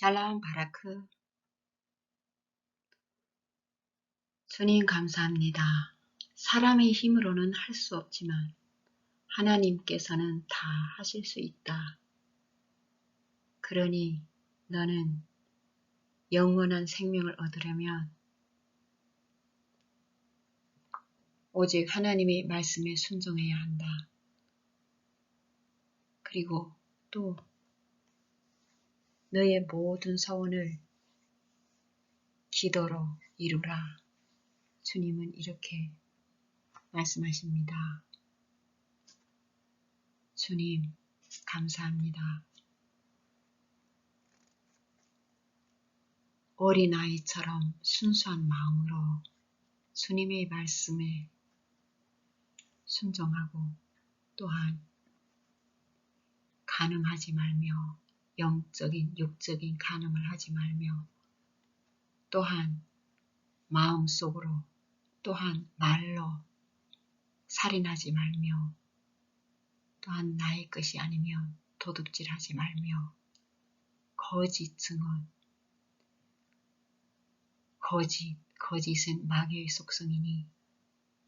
샬롬 바라크 주님 감사합니다. 사람의 힘으로는 할 수 없지만 하나님께서는 다 하실 수 있다. 그러니 너는 영원한 생명을 얻으려면 오직 하나님의 말씀에 순종해야 한다. 그리고 또 너의 모든 소원을 기도로 이루라. 주님은 이렇게 말씀하십니다. 주님, 감사합니다. 어린아이처럼 순수한 마음으로 주님의 말씀에 순종하고 또한 가늠하지 말며 영적인 육적인 가늠을 하지 말며 또한 마음속으로 또한 말로 살인하지 말며 또한 나의 것이 아니면 도둑질하지 말며 거짓 증언 거짓 거짓은 마귀의 속성이니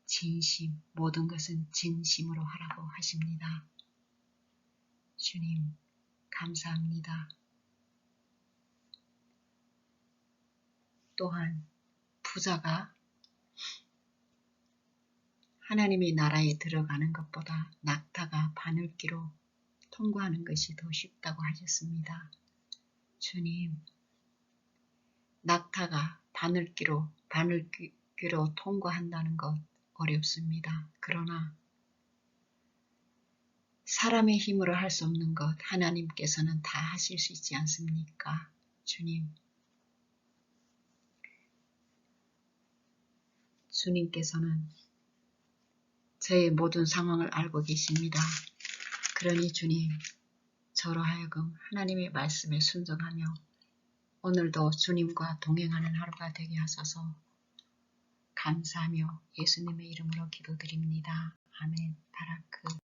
진심 모든 것은 진심으로 하라고 하십니다. 주님 감사합니다. 또한 부자가 하나님의 나라에 들어가는 것보다 낙타가 바늘기로 통과하는 것이 더 쉽다고 하셨습니다. 주님, 낙타가 바늘기로, 바늘기로 통과한다는 것 어렵습니다. 그러나 사람의 힘으로 할 수 없는 것 하나님께서는 다 하실 수 있지 않습니까? 주님, 주님께서는 저의 모든 상황을 알고 계십니다. 그러니 주님, 저로 하여금 하나님의 말씀에 순종하며 오늘도 주님과 동행하는 하루가 되게 하소서 감사하며 예수님의 이름으로 기도드립니다. 아멘. 바라크